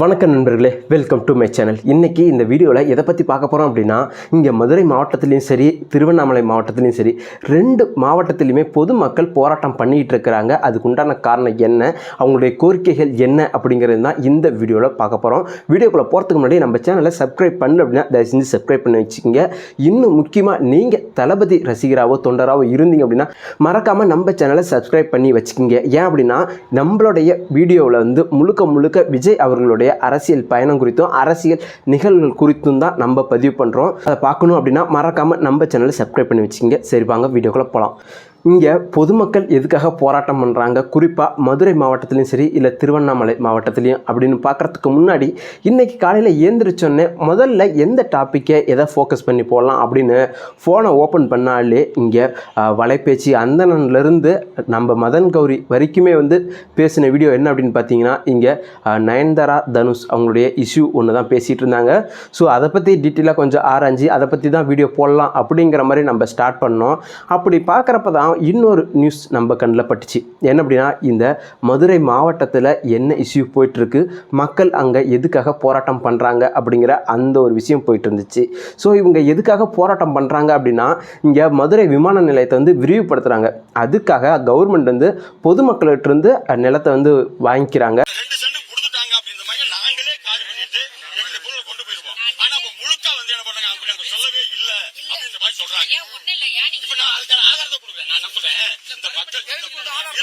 வணக்கம் நண்பர்களே welcome to my channel இன்றைக்கி இந்த வீடியோவில் எதை பற்றி பார்க்க போகிறோம் அப்படின்னா இங்கே மதுரை மாவட்டத்துலேயும் சரி திருவண்ணாமலை மாவட்டத்துலேயும் சரி ரெண்டு மாவட்டத்திலையுமே பொதுமக்கள் போராட்டம் பண்ணிகிட்டு இருக்கிறாங்க. அதுக்கு உண்டான காரணம் என்ன அவங்களுடைய கோரிக்கைகள் என்ன அப்படிங்கிறது தான் இந்த வீடியோவில் பார்க்க போகிறோம் வீடியோக்குள்ளே போகிறதுக்கு முன்னாடி நம்ம சேனலை சப்ஸ்கிரைப் பண்ணல அப்படின்னா தயவு செஞ்சு சப்ஸ்கிரைப் பண்ணி வச்சுக்கோங்க. இன்னும் முக்கியமாக நீங்கள் தளபதி ரசிகராகவோ தொண்டராகவோ இருந்தீங்க அப்படின்னா மறக்காமல் நம்ம சேனலை சப்ஸ்கிரைப் பண்ணி வச்சுக்கோங்க. ஏன் அப்படின்னா நம்மளுடைய வீடியோவில் வந்து முழுக்க முழுக்க விஜய் அவர்களுடைய அரசியல் பயணம் குறித்தும் அரசியல் நிகழ்வுகள் குறித்தும் தான் நம்ம பதிவு பண்ணுறோம் அதை பார்க்கணும் அப்படின்னா மறக்காமல் நம்ம சேனலை சப்ஸ்கிரைப் பண்ணி வச்சுங்க சரி வாங்க வீடியோக்குள்ளே போகலாம் இங்கே பொதுமக்கள் எதுக்காக போராட்டம் பண்ணுறாங்க குறிப்பாக மதுரை மாவட்டத்துலேயும் சரி இல்லை திருவண்ணாமலை மாவட்டத்துலேயும் அப்படின்னு பார்க்குறதுக்கு முன்னாடி இன்றைக்கி காலையில் ஏந்திரிச்சோன்னே முதல்ல எந்த டாப்பிக்கை எதை ஃபோக்கஸ் பண்ணி போடலாம் அப்படின்னு ஃபோனை ஓப்பன் பண்ணாலே இங்கே வலைபேச்சு அந்தனன்லேருந்து நம்ம மதன் கௌரி வரைக்குமே வந்து பேசின வீடியோ என்ன அப்படின்னு பார்த்தீங்கன்னா இங்கே நயன்தாரா தனுஷ் அவங்களுடைய இஷ்யூ ஒன்று தான் பேசிகிட்டு இருந்தாங்க. ஸோ அதை பற்றி டீட்டெயிலாக கொஞ்சம் ஆராய்ஞ்சு அதை பற்றி தான் வீடியோ போடலாம் அப்படிங்கிற மாதிரி நம்ம ஸ்டார்ட் பண்ணோம். அப்படி பார்க்குறப்ப தான் இன்னொரு நியூஸ் நம்ம கண்ணில் பட்டுச்சு. என்ன அப்படின்னா இந்த மதுரை மாவட்டத்தில் என்ன இஷ்யூ போயிட்டுருக்கு மக்கள் அங்கே எதுக்காக போராட்டம் பண்ணுறாங்க அப்படிங்கிற அந்த ஒரு விஷயம் போயிட்டு இருந்துச்சு ஸோ இவங்க எதுக்காக போராட்டம் பண்ணுறாங்க அப்படின்னா இங்கே மதுரை விமான நிலையத்தை வந்து விரிவுபடுத்துகிறாங்க அதுக்காக கவர்மெண்ட் வந்து பொதுமக்கள்கிட்ட இருந்து நிலத்தை வந்து வாங்கிக்கிறாங்க. சொல்றாங்க. ஏன் ஒண்ணும் இல்லையா நீங்க? இப்ப நான் அதுக்கான ஆதாரத்தை நான் நம்புறேன். இந்த மக்கள் இருங்க,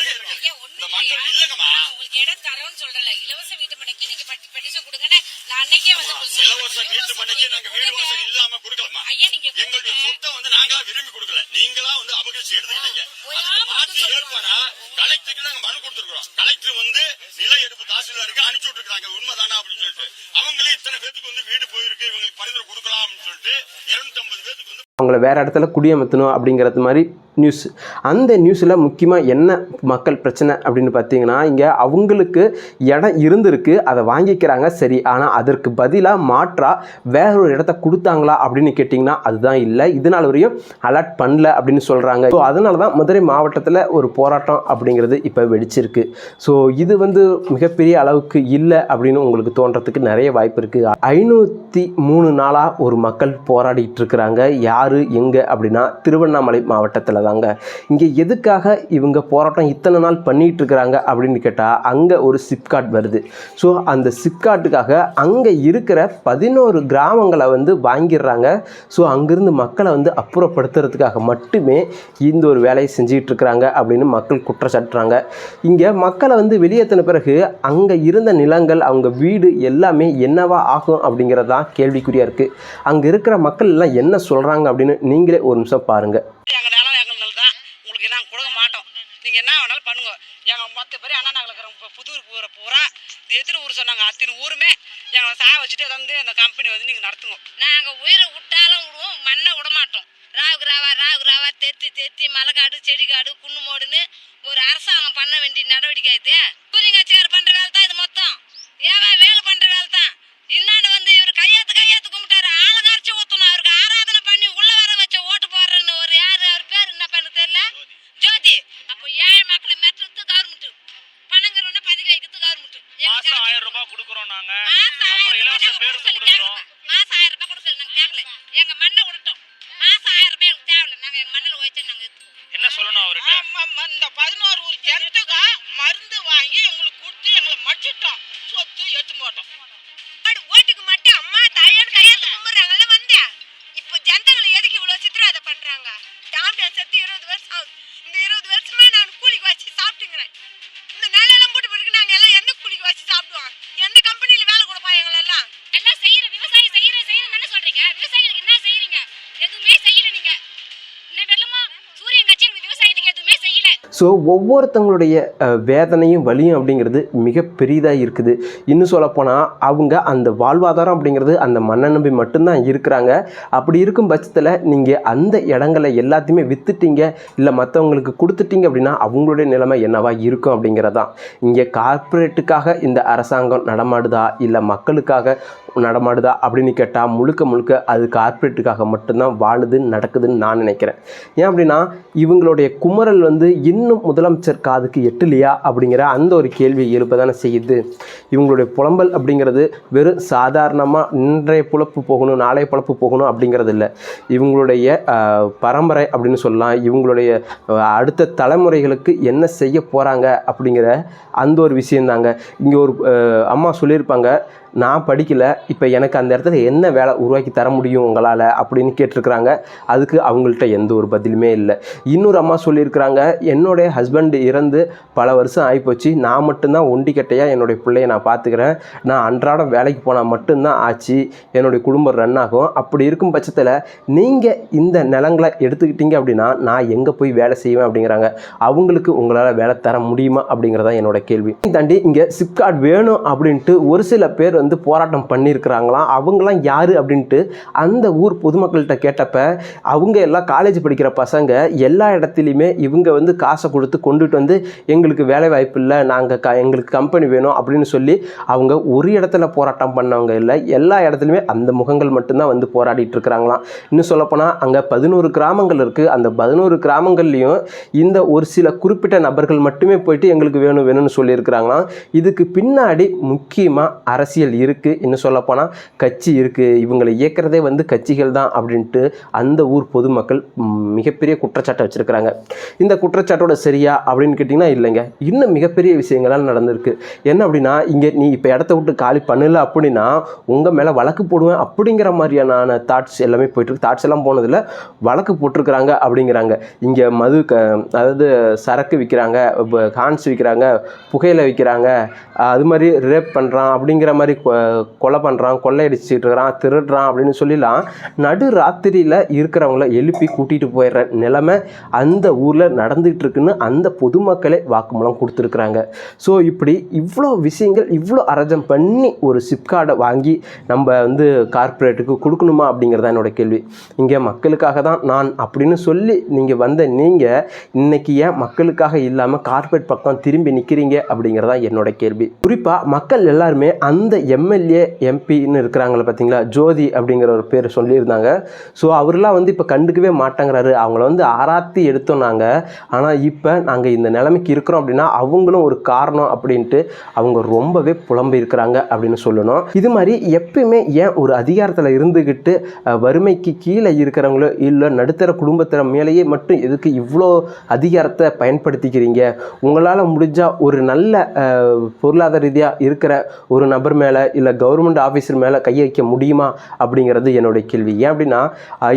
இருங்க. ஏன் ஒண்ணும் இந்த மக்கள் இல்லையா இல்லங்கம்மா. நான் உங்களுக்கு இடம் தரோன்னு சொல்றல இலவச வீட்டு மனைக்கு நீங்க பெட்டிஷன் கொடுங்கன்னு நான் அன்னைக்கே வந்து உங்களுக்கு இலவச சொல்லிட்டேன். வீட்டு மனைக்கு நாங்க வீடு வாசல் இல்லாம கொடுக்கலாமா ஐயா நீங்க எங்களுடைய. சொத்தை வந்து நாங்களா விரும்பி கொடுக்கல. நீங்களா வந்து அபகரிச்சு எடுத்துக்கிட்டீங்க. அதுக்கு மாற்று ஏற்பாடா கலெக்டருக்கு நாங்க மனு கொடுத்துருக்கோம் கலெக்டர் வந்து நில எடுப்பு தாசில்தாருக்கு அனுப்பிச்சு விட்டுருக்காங்க உண்மைதானா அப்படின்னு சொல்லிட்டு. அவங்களே இத்தனை பேத்துக்கு வந்து வீடு போயிருக்கு இவங்களுக்கு பரிந்துரை கொடுக்கலாம் அப்படின்னு சொல்லிட்டு இருநூத்தி ஐம்பது பேத்துக்கு வந்து அவங்கள வேறு இடத்துல குடியமர்த்தணும் அப்படிங்கிறது மாதிரி நியூஸ் அந்த நியூஸில் முக்கியமாக என்ன மக்கள் பிரச்சனை அப்படின்னு பார்த்தீங்கன்னா இங்கே அவங்களுக்கு இடம் இருந்திருக்கு அதை வாங்கிக்கிறாங்க சரி ஆனால் அதற்கு பதிலாக மாற்றாக வேற ஒரு இடத்த கொடுத்தாங்களா அப்படின்னு கேட்டிங்கன்னா அதுதான் இல்லை. இதனால் வரையும் அலர்ட் பண்ணல அப்படின்னு சொல்கிறாங்க ஸோ அதனால தான் மதுரை மாவட்டத்தில் ஒரு போராட்டம் அப்படிங்கிறது இப்போ வெடிச்சிருக்கு. ஸோ இது வந்து மிகப்பெரிய அளவுக்கு இல்லை அப்படின்னு உங்களுக்கு தோன்றதுக்கு நிறைய வாய்ப்பு இருக்குது ஐநூற்றி மூணு நாளாக ஒரு மக்கள் போராடிட்டு இருக்கிறாங்க. யார் எங்கே அப்படின்னா திருவண்ணாமலை மாவட்டத்தில் தாங்க. இங்கே எதுக்காக இவங்க போராட்டம் இத்தனை நாள் பண்ணிட்டு இருக்கிறாங்க அப்படின்னு கேட்டால் அங்கே ஒரு சிப்காட் வருது. ஸோ அந்த சிப்காட்டுக்காக அங்கே இருக்கிற பதினோரு கிராமங்களை வந்து வாங்கிடுறாங்க. ஸோ அங்கேருந்து மக்களை வந்து அப்புறப்படுத்துறதுக்காக மட்டுமே இந்த ஒரு வேலையை செஞ்சுக்கிட்டு இருக்கிறாங்க அப்படின்னு மக்கள் குற்றச்சாட்டுறாங்க. இங்கே மக்களை வந்து வெளியேற்றின பிறகு அங்கே இருந்த நிலங்கள் அவங்க வீடு எல்லாமே என்னவா ஆகும் அப்படிங்கிறது தான் கேள்விக்குறியாக இருக்குது அங்கே இருக்கிற மக்கள் எல்லாம் என்ன சொல்கிறாங்க அப்படின்னு நீங்களே ஒரு நிமிஷம் பாருங்கள் எங்க நிலம் எங்க நிலம் தான் உங்களுக்கு நாங்கள் கொடுக்க மாட்டோம். நீங்க என்ன வேணாலும் பண்ணுங்க. எங்க மொத்த பேர் அண்ணா நகரில் இருக்கிற புதூர் ஊரை பூரா இது எத்தனை ஊர் சொன்னாங்க. அத்தனை ஊருமே எங்களை சாய வச்சுட்டு வந்து அந்த கம்பெனி வந்து நீங்க நடத்துங்க. நாங்க உயிரை விட்டாலும் விடுவோம். மண்ணை விட மாட்டோம். ராகு ராவா ராகு ராவா தெத்தி தெத்தி மலைக்காடு செடிக்காடு குன்னு மோடுன்னு ஒரு அரசாங்கம் பண்ண வேண்டிய நடவடிக்கை இது. கூலிங்காட்சிக்கார் பண்ற வேலை தான் இது மொத்தம் ஏவா வேலை பண்ற வேலை தான் இன்னாண்டு வந்து இவர் கையாத்து கையாத்து கும்பிட்டாரு ஆளுங்கரைச்சி ஊத்தணும் அவருக்கு ஆராதனை பண்ணி உள்ள வர வச்ச ஓட்டு போடுறேன்னு ஒரு யாரு அவர் பேர் என்ன பண்ணு தெரியல ஜோதி அப்போ ஏழை மக்களை மெட்டுறது கவர்மெண்ட் பணங்கிறவன பதிவு வைக்கிறது கவர்மெண்ட் மாசம் ஆயிரம் ரூபாய் கொடுக்குறோம் நாங்க மாசம் அப்புறம் ஆயிரம் இலவச ரூபாய் பேருந்து கொடுக்க சொல்லி கொடுக்குறோம் கேட்கல. மாசம் ஆயிரம் ரூபாய் கொடுக்க சொல்லி நாங்க கேட்கல எங்க மண்ணை விடட்டும் மாசம் ஆயிரம் ரூபாய் எங்களுக்கு தேவையில்ல நாங்க. என்ன சொல்லணும் அவர்கிட்ட? இந்த பதினோரு ஊர் ஜனத்துக்கு மருந்து வாங்கி எங்களுக்கு கொடுத்து எங்களை மடிச்சிட்டோம். சொத்து எடுத்து போட்டோம். அடு ஓட்டுக்கு மட்டும் அம்மா தாயான்னு கையெழுத்து கும்பிடுறாங்கல்ல வந்தேன். இப்போ ஜனங்களை எதுக்கு இவ்வளவு சித்திரவதை பண்றாங்க? டாக்டர் செத்து இருபது வருஷம் ஆகுது. இந்த இருபது வருஷமா நான் கூலிக்கு வச்சு சாப்பிட்டுங்கிறேன். ஸோ ஒவ்வொருத்தங்களுடைய வேதனையும் வலியும் அப்படிங்கிறது மிக பெரிதாக இருக்குது. இன்னும் சொல்லப்போனால் அவங்க அந்த வாழ்வாதாரம் அப்படிங்கிறது அந்த மண்ணை நம்பி மட்டும்தான் இருக்கிறாங்க. அப்படி இருக்கும் பட்சத்தில் நீங்கள் அந்த இடங்களை எல்லாத்தையுமே விற்றுட்டீங்க இல்லை மற்றவங்களுக்கு கொடுத்துட்டீங்க அப்படின்னா அவங்களுடைய நிலைமை என்னவா இருக்கும் அப்படிங்கிறதான் இங்கே கார்ப்பரேட்டுக்காக இந்த அரசாங்கம் நடமாடுதா இல்லை மக்களுக்காக நடமாடுதா அப்படின்னு கேட்டால் முழுக்க முழுக்க அது கார்ப்பரேட்டுக்காக மட்டும்தான் வாழுது நடக்குதுன்னு நான் நினைக்கிறேன். ஏன் அப்படின்னா இவங்களுடைய குமரல் வந்து இன்னும் இன்னும் முதலமைச்சர் காதுக்கு எட்டலையா அப்படிங்கிற அந்த ஒரு கேள்வி எழுப்ப தானே செய்யுது. இவங்களுடைய புலம்பல் அப்படிங்கிறது வெறும் சாதாரணமாக இன்றைய புழப்பு போகணும் நாளைய புழப்பு போகணும் அப்படிங்கிறது இல்லை இவங்களுடைய பரம்பரை அப்படின்னு சொல்லலாம் இவங்களுடைய அடுத்த தலைமுறைகளுக்கு என்ன செய்ய போகிறாங்க அப்படிங்கிற அந்த ஒரு விஷயந்தாங்க இங்கே ஒரு அம்மா சொல்லியிருப்பாங்க நான் படிக்கலை இப்போ எனக்கு அந்த இடத்துல என்ன வேலை உருவாக்கி தர முடியும் உங்களால் அப்படின்னு கேட்டிருக்கிறாங்க. அதுக்கு அவங்கள்ட்ட எந்த ஒரு பதிலுமே இல்லை. இன்னொரு அம்மா சொல்லியிருக்கிறாங்க என்னுடைய ஹஸ்பண்ட் இறந்து பல வருஷம் ஆகிப்போச்சு நான் மட்டும்தான் ஒண்டி கட்டையாக என்னுடைய பிள்ளைய நான் பார்த்துக்கிறேன் நான் அன்றாடம் வேலைக்கு போனால் மட்டும்தான் ஆச்சு. என்னுடைய குடும்பம் ரன் ஆகும். அப்படி இருக்கும் பட்சத்தில் நீங்கள் இந்த நிலங்களை எடுத்துக்கிட்டீங்க அப்படின்னா நான் எங்கே போய் வேலை செய்வேன் அப்படிங்கிறாங்க. அவங்களுக்கு உங்களால் வேலை தர முடியுமா அப்படிங்கிறதான் என்னோட கேள்வி. தாண்டி இங்கே சிப்கார்ட் வேணும் அப்படின்ட்டு ஒரு சில பேர் வந்து போராட்டம் பண்ணியிருக்கிறாங்களாம். அவங்களாம் யார் அப்படின்ட்டு அந்த ஊர் பொதுமக்கள்கிட்ட கேட்டப்ப அவங்க எல்லாம் காலேஜ் படிக்கிற பசங்க எல்லா இடத்துலையுமே இவங்க வந்து காசை கொடுத்து கொண்டுட்டு வந்து எங்களுக்கு வேலை வாய்ப்பு இல்லை நாங்கள் க எங்களுக்கு கம்பெனி வேணும் அப்படின்னு சொல்லி அவங்க ஒரு இடத்துல போராட்டம் பண்ணவங்க இல்லை எல்லா இடத்துலையுமே அந்த முகங்கள் மட்டும்தான் வந்து போராடிட்டு இருக்கிறாங்களாம். இன்னும் சொல்லப்போனால் அங்கே பதினோரு கிராமங்கள் இருக்குது அந்த பதினோரு கிராமங்கள்லேயும் இந்த ஒரு சில குறிப்பிட்ட நபர்கள் மட்டுமே போயிட்டு எங்களுக்கு வேணும் வேணும்னு சொல்லியிருக்கிறாங்களாம். இதுக்கு பின்னாடி முக்கியமாக அரசியல் இருக்குது இன்னும் சொல்லப்போனால் கட்சி இருக்குது இவங்களை இயக்கிறதே வந்து கட்சிகள் தான் அப்படின்ட்டு அந்த ஊர் பொதுமக்கள் மிகப்பெரிய குற்றச்சாட்டை வச்சுருக்கிறாங்க. இந்த குற்றச்சாட்டோட சரியா அப்படின்னு கேட்டிங்கன்னா இல்லைங்க. இன்னும் மிகப்பெரிய விஷயங்கள்லாம் நடந்திருக்கு. என்ன அப்படின்னா இங்கே நீ இப்போ இடத்த விட்டு காலி பண்ணல அப்படின்னா உங்கள் மேலே வழக்கு போடுவேன் அப்படிங்கிற மாதிரியான தாட்ஸ் எல்லாமே போயிட்டுருக்கு தாட்ஸ் எல்லாம் போனதில் வழக்கு போட்டிருக்கிறாங்க அப்படிங்கிறாங்க. இங்கே மது க அதாவது சரக்கு விற்கிறாங்க கான்ஸ் விற்கிறாங்க புகையில விற்கிறாங்க அது மாதிரி ரேப் பண்ணுறான் அப்படிங்கிற மாதிரி கொலை பண்ணுறான் கொள்ளையடிச்சிட்டு இருக்கிறான் திருடுறான் அப்படின்னு சொல்லிலாம் நடு ராத்திரியில் இருக்கிறவங்கள எழுப்பி கூட்டிகிட்டு போயிடுற நிலைமை அந்த ஊரில் நடந்துகிட்டு இருக்குன்னு அந்த பொதுமக்களே வாக்குமூலம் கொடுத்துருக்குறாங்க. ஸோ இப்படி இவ்வளோ விஷயங்கள் இவ்வளோ அரஜம் பண்ணி ஒரு சிப்கார்டை வாங்கி நம்ம வந்து கார்ப்பரேட்டுக்கு கொடுக்கணுமா அப்படிங்கிறதா என்னோட கேள்வி. இங்கே மக்களுக்காக தான் நான் அப்படின்னு சொல்லி நீங்கள் வந்த நீங்கள் இன்றைக்கி ஏன் மக்களுக்காக இல்லாமல் கார்ப்பரேட் பக்கம் திரும்பி நிற்கிறீங்க அப்படிங்கிறதா என்னோட கேள்வி. குறிப்பாக மக்கள் எல்லாருமே அந்த எம்எல்ஏ எம்பின்னு இருக்கிறாங்கள பார்த்தீங்களா ஜோதி அப்படிங்கிற ஒரு பேர் சொல்லியிருந்தாங்க. ஸோ அவர்லாம் வந்து இப்போ கண்டுக்கவே மாட்டேங்கிறாரு. அவங்கள வந்து ஆராத்தி எடுத்தோம் நாங்கள் ஆனால் இப்போ நாங்கள் இந்த நிலைமைக்கு இருக்கிறோம் அப்படின்னா அவங்களும் ஒரு காரணம் அப்படின்ட்டு அவங்க ரொம்பவே புலம்பு இருக்கிறாங்க அப்படின்னு சொல்லணும். இது மாதிரி எப்பயுமே ஏன் ஒரு அதிகாரத்தில் இருந்துக்கிட்டு வறுமைக்கு கீழே இருக்கிறவங்களோ இல்லை நடுத்தர குடும்பத்தில் மேலேயே மட்டும் எதுக்கு இவ்வளோ அதிகாரத்தை பயன்படுத்திக்கிறீங்க? உங்களால் முடிஞ்சால் ஒரு நல்ல பொருளாதார ரீதியாக இருக்கிற ஒரு நபர் மேலே இல்லை கவர்மெண்ட் ஆஃபீஸர் மேலே கையை வைக்க முடியுமா அப்படிங்கிறது என்னுடைய கேள்வி. ஏன் அப்படின்னா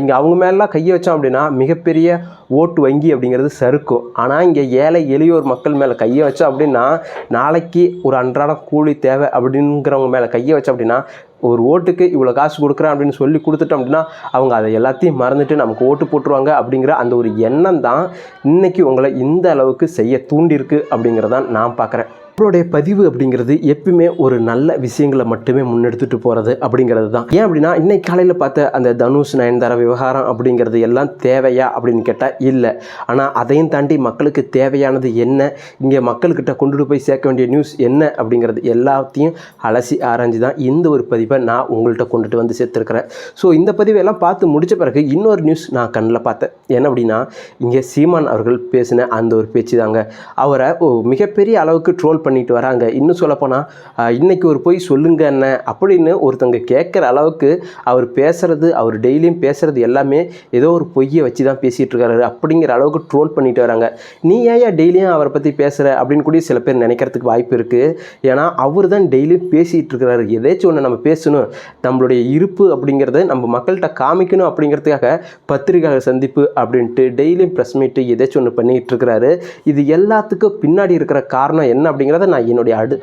இங்கே அவங்க மேலாம் கையை வச்சோம் அப்படின்னா மிகப்பெரிய ஓட்டு வங்கி அப்படிங்கிறது சறுக்கும் ஆனால் இங்கே ஏழை எளியோர் மக்கள் மேலே கையை வச்சோம் அப்படின்னா நாளைக்கு ஒரு அன்றாட கூலி தேவை அப்படிங்கிறவங்க மேலே கையை வச்சோம் அப்படின்னா ஒரு ஓட்டுக்கு இவ்வளோ காசு கொடுக்குறேன் அப்படின்னு சொல்லி கொடுத்துட்டோம் அப்படின்னா அவங்க அதை எல்லாத்தையும் மறந்துட்டு நமக்கு ஓட்டு போட்டுருவாங்க அப்படிங்கிற அந்த ஒரு எண்ணம் தான் இன்றைக்கி உங்களை இந்த அளவுக்கு செய்ய தூண்டிருக்கு அப்படிங்கிறதான் நான் பார்க்குறேன். நம்மளுடைய பதிவு அப்படிங்கிறது எப்பயுமே ஒரு நல்ல விஷயங்களை மட்டுமே முன்னெடுத்துட்டு போகிறது அப்படிங்கிறது தான். ஏன் அப்படின்னா இன்னைக்கு காலையில் பார்த்த அந்த தனுஷ் நயன்தாரா விவகாரம் அப்படிங்கிறது எல்லாம் தேவையா அப்படின்னு கேட்டால் இல்லை. ஆனால் அதையும் தாண்டி மக்களுக்கு தேவையானது என்ன? இங்கே மக்கள்கிட்ட கொண்டுட்டு போய் சேர்க்க வேண்டிய நியூஸ் என்ன? அப்படிங்கிறது எல்லாத்தையும் அலசி ஆராய்ஞ்சு தான் இந்த ஒரு பதிவை நான் உங்கள்கிட்ட கொண்டுட்டு வந்து சேர்த்துருக்கிறேன். ஸோ இந்த பதிவை எல்லாம் பார்த்து முடித்த பிறகு இன்னொரு நியூஸ் நான் கண்ணில் பார்த்தேன். என்ன அப்படின்னா இங்கே சீமான் அவர்கள் பேசின அந்த ஒரு பேச்சு தாங்க அவரை ஓ, மிகப்பெரிய அளவுக்கு ட்ரோல் பண்ணிட்டு வராங்க. இன்னும் சொல்லப்போனால் இன்றைக்கி ஒரு போய் சொல்லுங்க என்ன அப்படின்னு ஒருத்தங்க கேட்குற அளவுக்கு அவர் பேசுறது அவர் டெய்லியும் பேசுகிறது எல்லாமே ஏதோ ஒரு பொய்யை வச்சு தான் பேசிகிட்டு இருக்காரு அப்படிங்கிற அளவுக்கு ட்ரோல் பண்ணிட்டு வராங்க. நீ ஏன் டெய்லியும் அவரை பற்றி பேசுகிற அப்படின்னு கூட சில பேர் நினைக்கிறதுக்கு வாய்ப்பு இருக்குது ஏன்னா அவர் தான் டெய்லியும் பேசிகிட்டு இருக்கிறாரு. எதாச்சும் ஒன்று நம்ம பேசணும். நம்மளுடைய இருப்பு அப்படிங்கிறத நம்ம மக்கள்கிட்ட காமிக்கணும் அப்படிங்கிறதுக்காக பத்திரிகையாளர் சந்திப்பு அப்படின்ட்டு டெய்லியும் ப்ரெஸ் மீட்டு எதாச்சும் ஒன்று பண்ணிகிட்டு இருக்கிறாரு. இது எல்லாத்துக்கும் பின்னாடி இருக்கிற காரணம் என்ன அப்படிங்கிறத நான் என்னுடைய அடு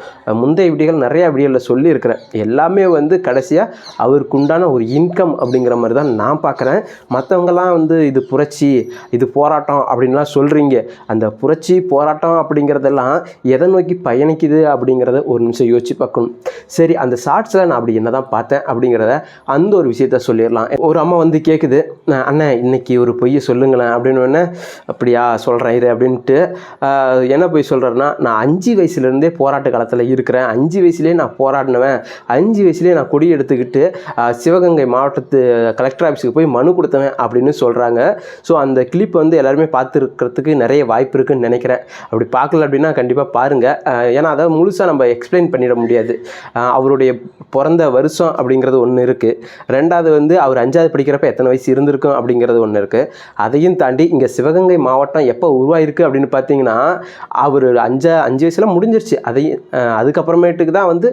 முந்தைய வீடியோகள் நிறையா வீடியோவில் சொல்லியிருக்கிறேன். எல்லாமே வந்து கடைசியாக அவருக்கு உண்டான ஒரு இன்கம் அப்படிங்கிற மாதிரி தான் நான் பார்க்குறேன். மற்றவங்கலாம் வந்து இது புரட்சி இது போராட்டம் அப்படின்லாம் சொல்கிறீங்க அந்த புரட்சி போராட்டம் அப்படிங்கிறதெல்லாம் எதை நோக்கி பயணிக்குது அப்படிங்கிறத ஒரு நிமிஷம் யோசிச்சு பார்க்கணும். சரி அந்த ஷார்ட்ஸில் நான் அப்படி என்ன தான் பார்த்தேன் அப்படிங்கிறத அந்த ஒரு விஷயத்த சொல்லிடலாம். ஒரு அம்மா வந்து கேட்குது அண்ணன் இன்னைக்கு ஒரு பொய்யை சொல்லுங்களேன் அப்படின்னு உடனே அப்படியா சொல்கிறேன் இது அப்படின்ட்டு என்ன பொய் சொல்கிறேன்னா நான் அஞ்சு வயசு வயசுலேருந்தே போராட்ட காலத்தில் இருக்கிறேன். அஞ்சு வயசுலேயே நான் போராடினவன். அஞ்சு வயசுலேயே நான் கொடி எடுத்துக்கிட்டு சிவகங்கை மாவட்டத்து கலெக்டர் ஆஃபீஸுக்கு போய் மனு கொடுத்தவன் அப்படின்னு சொல்கிறாங்க ஸோ அந்த கிளிப் வந்து எல்லாருமே பார்த்துருக்கிறதுக்கு நிறைய வாய்ப்பு இருக்குன்னு நினைக்கிறேன். அப்படி பார்க்கல அப்படின்னா கண்டிப்பாக பாருங்கள் ஏன்னா அதை முழுசாக நம்ம எக்ஸ்பிளைன் பண்ணிட முடியாது. அவருடைய பிறந்த வருஷம் அப்படிங்கிறது ஒன்று இருக்குது ரெண்டாவது வந்து அவர் அஞ்சாவது படிக்கிறப்ப எத்தனை வயசு இருந்திருக்கும் அப்படிங்கிறது ஒன்று இருக்குது அதையும் தாண்டி இங்கே சிவகங்கை மாவட்டம் எப்போ உருவாயிருக்கு அப்படின்னு பார்த்தீங்கன்னா அவர் அஞ்சா அஞ்சு வயசுல முடிஞ்சிருச்சு அதையும் அதுக்கப்புறமேட்டுக்கு தான் வந்து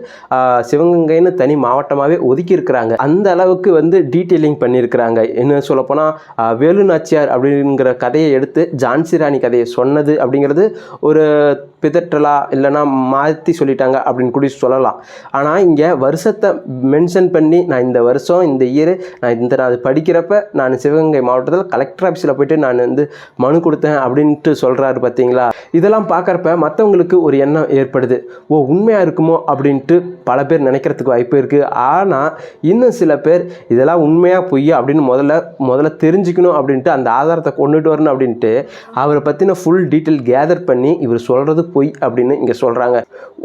சிவகங்கைன்னு தனி மாவட்டமாகவே ஒதுக்கி இருக்கிறாங்க அந்த அளவுக்கு வந்து டீட்டெயிலிங் பண்ணியிருக்கிறாங்க. என்ன சொல்லப்போனால் வேலு நாச்சியார் அப்படிங்கிற கதையை எடுத்து ஜான்சி ராணி கதையை சொன்னது அப்படிங்கிறது ஒரு பிதற்றலா இல்லைன்னா மாற்றி சொல்லிட்டாங்க அப்படின்னு கூட சொல்லலாம். ஆனால் இங்கே வருஷத்தை மென்ஷன் பண்ணி நான் இந்த வருஷம் இந்த இயர் நான் இந்த நான் அது படிக்கிறப்ப நான் சிவகங்கை மாவட்டத்தில் கலெக்டர் ஆஃபீஸில் போயிட்டு நான் வந்து மனு கொடுத்தேன் அப்படின்ட்டு சொல்கிறாரு பார்த்தீங்களா இதெல்லாம் பார்க்குறப்ப மற்றவங்களுக்கு ஒரு எண்ணம் ஏற்படுது. ஓ உண்மையாக இருக்குமோ அப்படின்ட்டு பல பேர் நினைக்கிறதுக்கு வாய்ப்பு இருக்குது ஆனால் இன்னும் சில பேர் இதெல்லாம் உண்மையாக பொய்யா அப்படின்னு முதல்ல முதல்ல தெரிஞ்சுக்கணும் அப்படின்ட்டு அந்த ஆதாரத்தை கொண்டுட்டு வரணும் அப்படின்ட்டு அவரை பற்றின ஃபுல் டீட்டெயில் கேதர் பண்ணி இவர் சொல்கிறது பொய் அப்படின்னு இங்கே சொல்கிறாங்க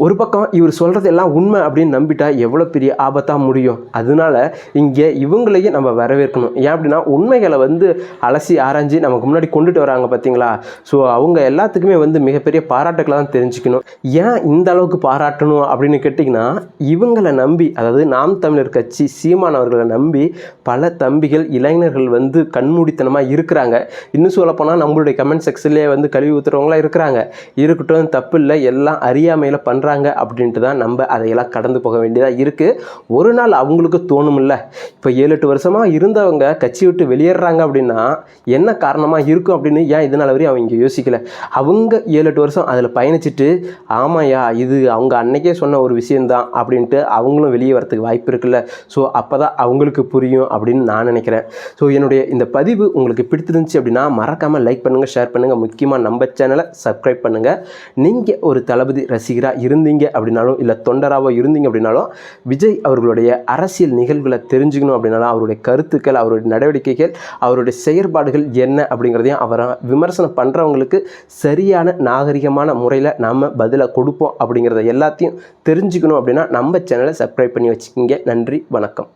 ஒரு பக்கம் இவர் சொல்கிறது எல்லாம் உண்மை அப்படின்னு நம்பிட்டா எவ்வளோ பெரிய ஆபத்தாக முடியும். அதனால இங்கே இவங்களையும் நம்ம வரவேற்கணும். ஏன் அப்படின்னா உண்மைகளை வந்து அலசி ஆராய்ஞ்சு நமக்கு முன்னாடி கொண்டுட்டு வராங்க பார்த்தீங்களா ஸோ அவங்க எல்லாத்துக்குமே வந்து மிகப்பெரிய பாராட்டுக்களை தான் தெரிஞ்சுக்கணும். ஏன் இந்த அளவுக்கு பாராட்டணும் அப்படின்னு கேட்டிங்கன்னா இவங்களை நம்பி அதாவது நாம் தமிழர் கட்சி சீமான் அவர்களை நம்பி பல தம்பிகள் இளைஞர்கள் வந்து கண்மூடித்தனமாக இருக்கிறாங்க. இன்னும் சொல்லப்போனால் நம்மளுடைய கமெண்ட் செக்ஷன்லேயே வந்து கழுவி ஊற்றுறவங்களாம் இருக்கிறாங்க. இருக்கட்டும் தப்பு இல்லை எல்லாம் அறியாமையில் பண்ணுறாங்க அப்படின்ட்டு தான் நம்ம அதையெல்லாம் கடந்து போக வேண்டியதாக இருக்குது ஒரு நாள் அவங்களுக்கு தோணுமில்ல. இப்போ ஏழு எட்டு வருஷமாக இருந்தவங்க கட்சி விட்டு வெளியேறாங்க அப்படின்னா என்ன காரணமாக இருக்கும் அப்படின்னு ஏன் இதனால் வரையும் அவங்க யோசிக்கலை? அவங்க ஏழு எட்டு வருஷம் அதில் பயணிச்சுட்டு ஆமாயா இது அவங்க அன்னைக்கே சொன்ன ஒரு விஷயந்தான் அப்படின்ட்டு அவங்களும் வெளியே வரத்துக்கு வாய்ப்பு இருக்குல்ல. ஸோ அப்போ தான் அவங்களுக்கு புரியும் அப்படின்னு நான் நினைக்கிறேன். ஸோ என்னுடைய இந்த பதிவு உங்களுக்கு பிடித்திருந்துச்சு அப்படின்னா மறக்காமல் லைக் பண்ணுங்கள் ஷேர் பண்ணுங்கள் முக்கியமாக நம்ம சேனலை சப்ஸ்கிரைப் பண்ணுங்கள் நீங்கள் ஒரு தளபதி ரசிகராக இருந்தீங்க அப்படின்னாலும் இல்லை தொண்டராகவோ இருந்தீங்க அப்படின்னாலும் விஜய் அவர்களுடைய அரசியல் நிகழ்வுகளை தெரிஞ்சுக்கணும் அப்படின்னாலும் அவருடைய கருத்துக்கள் அவருடைய நடவடிக்கைகள் அவருடைய செயற்பாடுகள் என்ன அப்படிங்கிறதையும் அவரை விமர்சனம் பண்ணுறவங்களுக்கு சரியான நாகரிகமான முறையில் நாம் பதிலை கொடுப்போம் அப்படிங்கிறத எல்லாத்தையும் தெரிஞ்சுக்கணும் அப்படின்னா நம்ம சேனலை சப்ஸ்கிரைப் பண்ணி வச்சுக்கிங்க. நன்றி வணக்கம்.